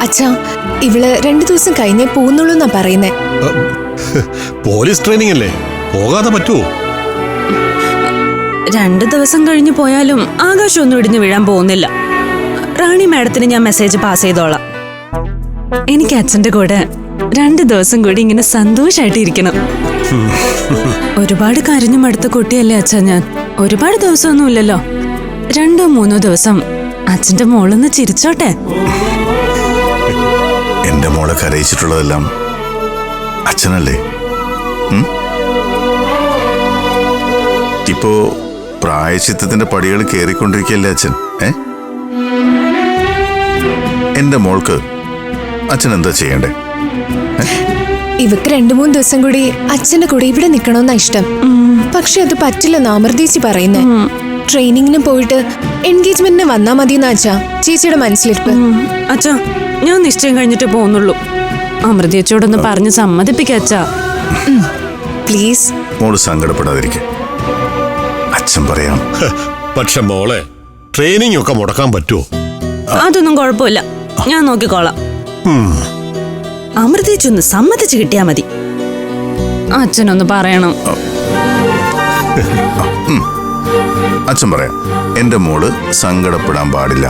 അച്ഛാ ഇവൾ രണ്ടു ദിവസം കഴിഞ്ഞേ പോകുന്നുള്ളൂ എന്നാ പറയുന്നേ. പോലീസ് ട്രെയിനിങ് അല്ലേ? പോകാതെ പറ്റുമോ രണ്ടു ദിവസം കഴിഞ്ഞു പോയാലും ആകാശം ഒന്നും ഇടിഞ്ഞു വീഴാൻ പോകുന്നില്ല. റാണി മാഡത്തിന് ഞാൻ മെസ്സേജ് പാസ് ചെയ്തോളാം. എനിക്ക് അച്ഛന്റെ കൂടെ രണ്ട് ദിവസം കൂടി ഇങ്ങനെ സന്തോഷമായിട്ട് ഇരിക്കണം. ഒരുപാട് കരഞ്ഞു മടുത്ത കുട്ടിയല്ലേ അച്ഛൻ ഞാൻ. ഒരുപാട് ദിവസമൊന്നുമില്ലല്ലോ. രണ്ടോ മൂന്നോ ദിവസം അച്ഛന്റെ മോളൊന്ന് ചിരിച്ചോട്ടെ. എന്റെ മോളെ കരയിച്ചിട്ടുള്ളതെല്ലാം അച്ഛനല്ലേ? ഇപ്പോ പ്രായശിത്തത്തിന്റെ പടികൾ കയറിക്കൊണ്ടിരിക്കുകയല്ലേ അച്ഛൻ? ഏ? എന്റെ മോൾക്ക് അച്ഛൻ എന്താ ചെയ്യണ്ടേ? ഇവക്ക് രണ്ടു മൂന്ന് ദിവസം കൂടി അച്ഛന്റെ കൂടെ ഇവിടെ നിക്കണമെന്നാ ഇഷ്ടം. പക്ഷെ അത് പറ്റില്ലെന്ന് അമർദീച്ചി പറയുന്നേ. ട്രെയിനിങ്ങിന് പോയിട്ട് എൻഗേജ്മെന്റിന് വന്നാ മതിയെന്നാ അച്ഛാ. ചേച്ചിയുടെ മനസ്സിലിരിപ്പ്. അച്ഛാ ഞാൻ നിശ്ചയം കഴിഞ്ഞിട്ട് പോകുന്നുള്ളൂ. അമൃതയച്ചോടൊന്ന് പറഞ്ഞ് സമ്മതിപ്പിക്ക പ്ലീസ് മോൾ സങ്കടപ്പെടാതിരിക്കെ. അച്ഛൻ പറയാം പക്ഷെ മോളെ ട്രെയിനിങ് ഒക്കെ മുടക്കാൻ പറ്റുമോ അതൊന്നും കുഴപ്പമില്ല. ഞാൻ നോക്കിക്കോളാം. അമൃതേച്ചൊന്ന് സമ്മതിച്ച് കിട്ടിയാ മതി. അച്ഛനൊന്ന് പറയണം. അച്ഛൻ പറയാം. എന്റെ മോൾ സങ്കടപ്പെടാൻ പാടില്ല.